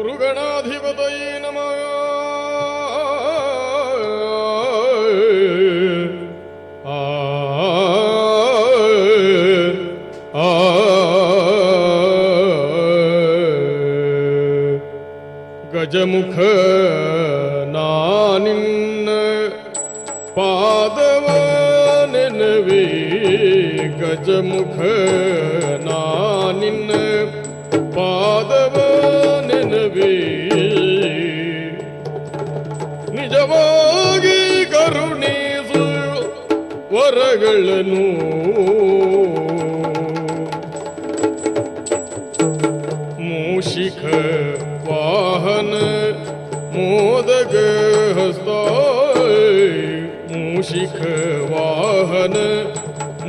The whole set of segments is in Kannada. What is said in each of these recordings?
गुरुगणाधिपतये नमः गजमुख नानिन्न पादवनवे गजमुख नानिन्न ಕರುಣಿಸು ವರಗಳನ್ನು ಮೂಷಿಕ ವಾಹನ ಮೋದಗ ಹಸ್ತ ಮೂಷಿಕ ವಾಹನ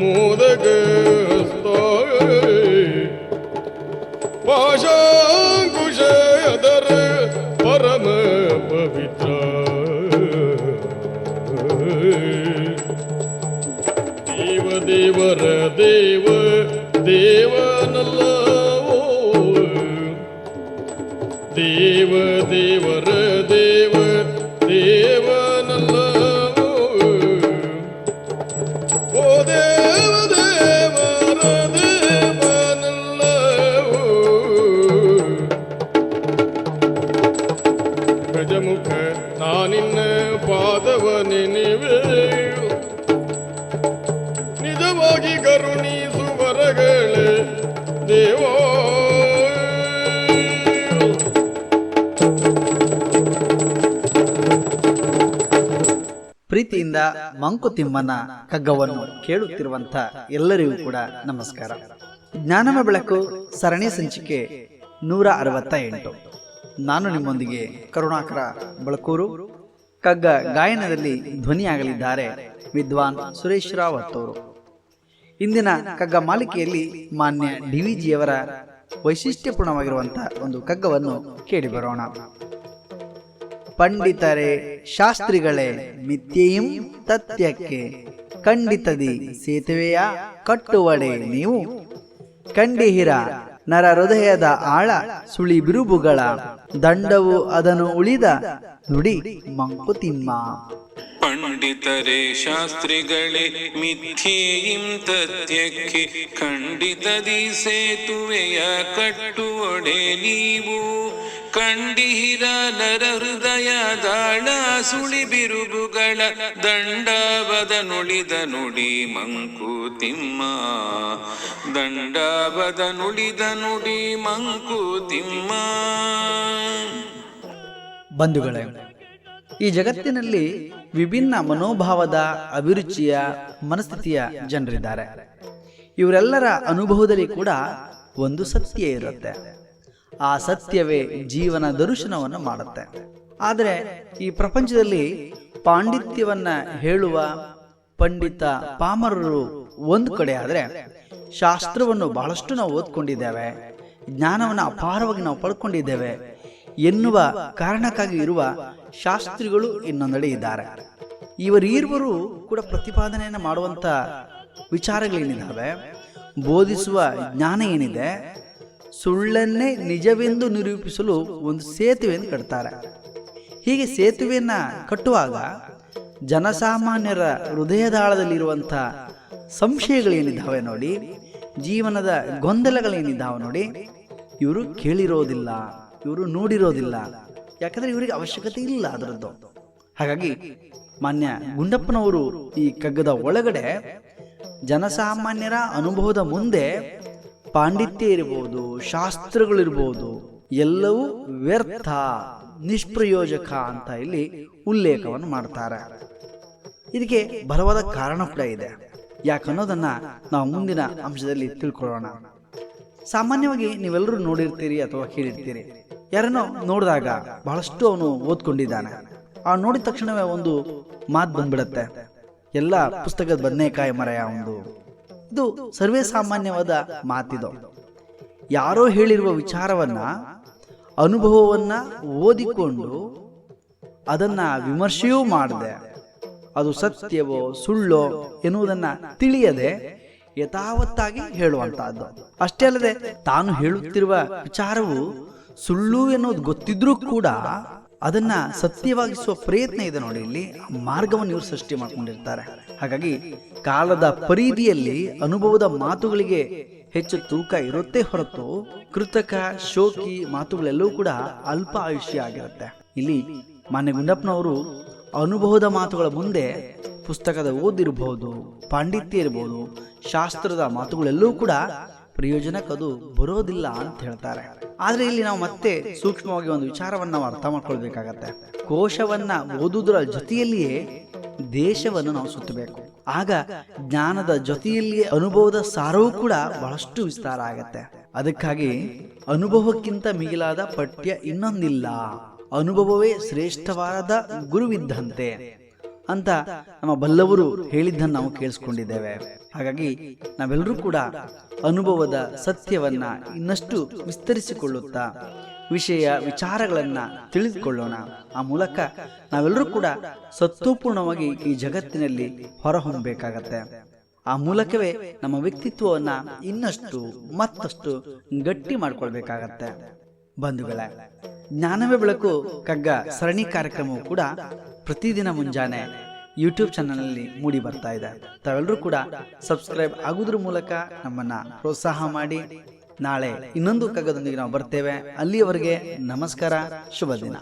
ಮೋದಗ ಹಸ್ತ ದೇವ ದೇವರ ದೇವ ದೇವನಲ್ಲವೋ ಓ ದೇವ ದೇವರ ದೇವನಲ್ಲವೋ ಗಜಮುಖ ನಾನಿನ್ನ ಪಾದವ ನೆನೆವೆ ನಿಜವಾಗಿ ಕರುಣಿಸುವರಗಳೇ ದೇವೋ ಪ್ರೀತಿಯಿಂದ ಮಂಕುತಿಮ್ಮನ ಕಗ್ಗವನ್ನು ಕೇಳುತ್ತಿರುವಂತ ಎಲ್ಲರಿಗೂ ಕೂಡ ನಮಸ್ಕಾರ. ಜ್ಞಾನಮ ಬೆಳಕು ಸರಣಿ ಸಂಚಿಕೆ ನೂರ ಅರವತ್ತ ಎಂಟು ನಾನು ನಿಮ್ಮೊಂದಿಗೆ ಕರುಣಾಕರ ಬಳಕೂರು. ಕಗ್ಗ ಗಾಯನದಲ್ಲಿ ಧ್ವನಿಯಾಗಲಿದ್ದಾರೆ ವಿದ್ವಾನ್ ಸುರೇಶ್ ರಾವ್ ಅವರು ಇಂದಿನ ಕಗ್ಗ ಮಾಲಿಕೆಯಲ್ಲಿ ಮಾನ್ಯ ಡಿವಿಜಿಯವರ ವೈಶಿಷ್ಟ್ಯಪೂರ್ಣವಾಗಿರುವಂತಹ ಒಂದು ಕಗ್ಗವನ್ನು ಕೇಳಿ ಬರೋಣ. ಪಂಡಿತರೇ, ಶಾಸ್ತ್ರಿಗಳೇ ಮಿಥ್ಯೆಯಂ ತತ್ಯಕ್ಕೆ ಖಂಡಿತದಿ ಸೇತುವೆಯ ಕಟ್ಟುವಡೆ ನೀವು. ಕಂಡಿಹಿರ ನರ ಹೃದಯದ ಆಳ ಸುಳಿ ಬಿರುಬುಗಳ ದಂಡವು ಅದನ್ನು ಉಳಿದ ನುಡಿ ಮಂಕುತಿಮ್ಮ. ಪಂಡಿತರೆ, ಶಾಸ್ತ್ರಿಗಳೇ, ಮಿಥ್ಯೆಯಿಂ ತತ್ಯಕ್ಕೆ ಖಂಡಿತದಿ ಸೇತುವೆಯ ಕಟ್ಟುವಡೆ ನೀವು. ಕಂಡಿಹಿರ ನರ ಹೃದಯ ದಾಳ ಸುಳಿ ಬಿರುಗುಗಳ ದಂಡವದ ನುಳಿದ ನುಡಿ ಮಂಕುತಿಮ್ಮ ದಂಡವದ ನುಳಿದ ನುಡಿ ಮಂಕುತಿಮ್ಮ ಬಂಧುಗಳೇ, ಈ ಜಗತ್ತಿನಲ್ಲಿ ವಿಭಿನ್ನ ಮನೋಭಾವದ, ಅಭಿರುಚಿಯ, ಮನಸ್ಥಿತಿಯ ಜನರಿದ್ದಾರೆ. ಇವರೆಲ್ಲರ ಅನುಭವದಲ್ಲಿ ಕೂಡ ಒಂದು ಸತ್ಯ ಇರುತ್ತೆ. ಆ ಸತ್ಯವೇ ಜೀವನ ದರ್ಶನವನ್ನು ಮಾಡುತ್ತೆ. ಆದರೆ ಈ ಪ್ರಪಂಚದಲ್ಲಿ ಪಾಂಡಿತ್ಯವನ್ನ ಹೇಳುವ ಪಂಡಿತ ಪಾಮರರು ಒಂದು ಕಡೆ ಆದರೆ ಶಾಸ್ತ್ರವನ್ನು ಬಹಳಷ್ಟು ನಾವು ಓದ್ಕೊಂಡಿದ್ದೇವೆ, ಜ್ಞಾನವನ್ನು ಅಪಾರವಾಗಿ ನಾವು ಪಡ್ಕೊಂಡಿದ್ದೇವೆ ಎನ್ನುವ ಕಾರಣಕ್ಕಾಗಿ ಇರುವ ಶಾಸ್ತ್ರಿಗಳು ಇನ್ನೊಂದೆಡೆ ಇದ್ದಾರೆ. ಇವರೀರ್ವರು ಕೂಡ ಪ್ರತಿಪಾದನೆಯನ್ನು ಮಾಡುವಂಥ ವಿಚಾರಗಳೇನಿದ್ದಾವೆ ಬೋಧಿಸುವ ಜ್ಞಾನ ಏನಿದೆ ಸುಳ್ಳನ್ನೇ ನಿಜವೆಂದು ನಿರೂಪಿಸಲು ಒಂದು ಸೇತುವೆಯನ್ನು ಕಟ್ತಾರೆ. ಹೀಗೆ ಸೇತುವೆಯನ್ನು ಕಟ್ಟುವಾಗ ಜನಸಾಮಾನ್ಯರ ಹೃದಯದಾಳದಲ್ಲಿರುವಂಥ ಸಂಶಯಗಳೇನಿದ್ದಾವೆ ನೋಡಿ, ಜೀವನದ ಗೊಂದಲಗಳೇನಿದ್ದಾವೆ ನೋಡಿ, ಇವರು ಕೇಳಿರೋದಿಲ್ಲ, ಇವರು ನೋಡಿರೋದಿಲ್ಲ. ಯಾಕಂದರೆ ಇವರಿಗೆ ಅವಶ್ಯಕತೆ ಇಲ್ಲ ಅದರದ್ದು. ಹಾಗಾಗಿ ಮಾನ್ಯ ಗುಂಡಪ್ಪನವರು ಈ ಕಗ್ಗದ ಒಳಗಡೆ ಜನಸಾಮಾನ್ಯರ ಅನುಭವದ ಮುಂದೆ ಪಾಂಡಿತ್ಯ ಇರಬಹುದು ಶಾಸ್ತ್ರಗಳಿರ್ಬೋದು, ಎಲ್ಲವೂ ವ್ಯರ್ಥ, ನಿಷ್ಪ್ರಯೋಜಕ ಅಂತ ಇಲ್ಲಿ ಉಲ್ಲೇಖವನ್ನು ಮಾಡ್ತಾರೆ. ಇದಕ್ಕೆ ಬಲವಾದ ಕಾರಣ ಕೂಡ ಇದೆ. ಯಾಕನ್ನೋದನ್ನ ನಾವು ಮುಂದಿನ ಅಂಶದಲ್ಲಿ ತಿಳ್ಕೊಳ್ಳೋಣ. ಸಾಮಾನ್ಯವಾಗಿ ನೀವೆಲ್ಲರೂ ನೋಡಿರ್ತೀರಿ ಅಥವಾ ಕೇಳಿರ್ತೀರಿ. ಯಾರನ್ನೋ ನೋಡಿದಾಗ ಬಹಳಷ್ಟು ಅವನು ಓದ್ಕೊಂಡಿದ್ದಾನೆ. ಆ ನೋಡಿದ ತಕ್ಷಣವೇ ಒಂದು ಮಾತು ಬಂದ್ಬಿಡತ್ತೆ. ಎಲ್ಲ ಪುಸ್ತಕದ ಬದನೆಕಾಯಿ ಮರೆಯ ಒಂದು ಇದು ಸರ್ವೇ ಸಾಮಾನ್ಯವಾದ ಮಾತಿದು. ಯಾರೋ ಹೇಳಿರುವ ವಿಚಾರವನ್ನ, ಅನುಭವವನ್ನ ಓದಿಕೊಂಡು ಅದನ್ನ ವಿಮರ್ಶೆಯೂ ಮಾಡಿದೆ. ಅದು ಸತ್ಯವೋ ಸುಳ್ಳೋ ಎನ್ನುವುದನ್ನ ತಿಳಿಯದೆ ಯಥಾವತ್ತಾಗಿ ಹೇಳುವಂತಹದ್ದು. ಅಷ್ಟೇ ಅಲ್ಲದೆ ತಾನು ಹೇಳುತ್ತಿರುವ ವಿಚಾರವು ಸುಳ್ಳು ಎನ್ನುವುದು ಗೊತ್ತಿದ್ರೂ ಕೂಡ ಅದನ್ನ ಸತ್ಯವಾಗಿಸುವ ಪ್ರಯತ್ನ ಇದೆ ನೋಡಿ ಇಲ್ಲಿ ಮಾರ್ಗವನ್ನು ಇವರು ಸೃಷ್ಟಿ ಮಾಡ್ಕೊಂಡಿರ್ತಾರೆ. ಹಾಗಾಗಿ ಕಾಲದ ಪರಿಧಿಯಲ್ಲಿ ಅನುಭವದ ಮಾತುಗಳಿಗೆ ಹೆಚ್ಚು ತೂಕ ಇರುತ್ತೆ ಹೊರತು ಕೃತಕ ಶೋಕಿ ಮಾತುಗಳೆಲ್ಲವೂ ಕೂಡ ಅಲ್ಪ ಆಯುಷ್ಯ ಆಗಿರುತ್ತೆ. ಇಲ್ಲಿ ಮಾನ್ಯ ಗುಂಡಪ್ಪನವರು ಅನುಭವದ ಮಾತುಗಳ ಮುಂದೆ ಪುಸ್ತಕದ ಓದಿರಬಹುದು ಪಾಂಡಿತ್ಯ ಇರಬಹುದು ಶಾಸ್ತ್ರದ ಮಾತುಗಳೆಲ್ಲವೂ ಕೂಡ ಪ್ರಯೋಜನಕ್ಕದು ಬರೋದಿಲ್ಲ ಅಂತ ಹೇಳ್ತಾರೆ. ಆದ್ರೆ ಇಲ್ಲಿ ನಾವು ಮತ್ತೆ ಸೂಕ್ಷ್ಮವಾಗಿ ಒಂದು ವಿಚಾರವನ್ನು ನಾವು ಅರ್ಥ ಮಾಡ್ಕೊಳ್ಬೇಕಾಗತ್ತೆ. ಕೋಶವನ್ನ ಓದುವುದರ ಜೊತೆಯಲ್ಲಿಯೇ ದೇಶವನ್ನು ನಾವು ಸುತ್ತಬೇಕು. ಆಗ ಜ್ಞಾನದ ಜೊತೆಯಲ್ಲಿಯೇ ಅನುಭವದ ಸಾರವೂ ಕೂಡ ಬಹಳಷ್ಟು ವಿಸ್ತಾರ ಆಗತ್ತೆ. ಅದಕ್ಕಾಗಿ ಅನುಭವಕ್ಕಿಂತ ಮಿಗಿಲಾದ ಪಠ್ಯ ಇನ್ನೊಂದಿಲ್ಲ. ಅನುಭವವೇ ಶ್ರೇಷ್ಠವಾದ ಗುರುವಿದ್ದಂತೆ. ಅಂತ ನಮ್ಮ ಬಲ್ಲವರು ಹೇಳಿದ್ದನ್ನು ನಾವು ಕೇಳಿಸ್ಕೊಂಡಿದ್ದೇವೆ. ಹಾಗಾಗಿ ನಾವೆಲ್ಲರೂ ಕೂಡ ಅನುಭವದ ಸತ್ಯವನ್ನ ಇನ್ನಷ್ಟು ವಿಸ್ತರಿಸಿಕೊಳ್ಳುತ್ತಾ ವಿಷಯ ವಿಚಾರಗಳನ್ನ ತಿಳಿದುಕೊಳ್ಳೋಣ. ಆ ಮೂಲಕ ನಾವೆಲ್ಲರೂ ಕೂಡ ಸತ್ವಪೂರ್ಣವಾಗಿ ಈ ಜಗತ್ತಿನಲ್ಲಿ ಹೊರಹೊಮ್ಮಬೇಕಾಗತ್ತೆ ಆ ಮೂಲಕವೇ ನಮ್ಮ ವ್ಯಕ್ತಿತ್ವವನ್ನ ಇನ್ನಷ್ಟು ಮತ್ತಷ್ಟು ಗಟ್ಟಿ ಮಾಡ್ಕೊಳ್ಬೇಕಾಗತ್ತೆ. ಬಂಧುಗಳೇ, ಜ್ಞಾನವೇ ಬೆಳಕು ಕಗ್ಗ ಸರಣಿ ಕಾರ್ಯಕ್ರಮವು ಕೂಡ ಪ್ರತಿದಿನ ಮುಂಜಾನೆ ಯೂಟ್ಯೂಬ್ ಚಾನಲ್ನಲ್ಲಿ ಮೂಡಿ ಬರ್ತಾ ಇದೆ. ತಾವೆಲ್ಲರೂ ಕೂಡ ಸಬ್ಸ್ಕ್ರೈಬ್ ಆಗುವುದ್ರ ಮೂಲಕ ನಮ್ಮನ್ನ ಪ್ರೋತ್ಸಾಹ ಮಾಡಿ. ನಾಳೆ ಇನ್ನೊಂದು ಕಗ್ಗದೊಂದಿಗೆ ನಾವು ಬರ್ತೇವೆ. ಅಲ್ಲಿಯವರೆಗೆ ನಮಸ್ಕಾರ. ಶುಭ ದಿನ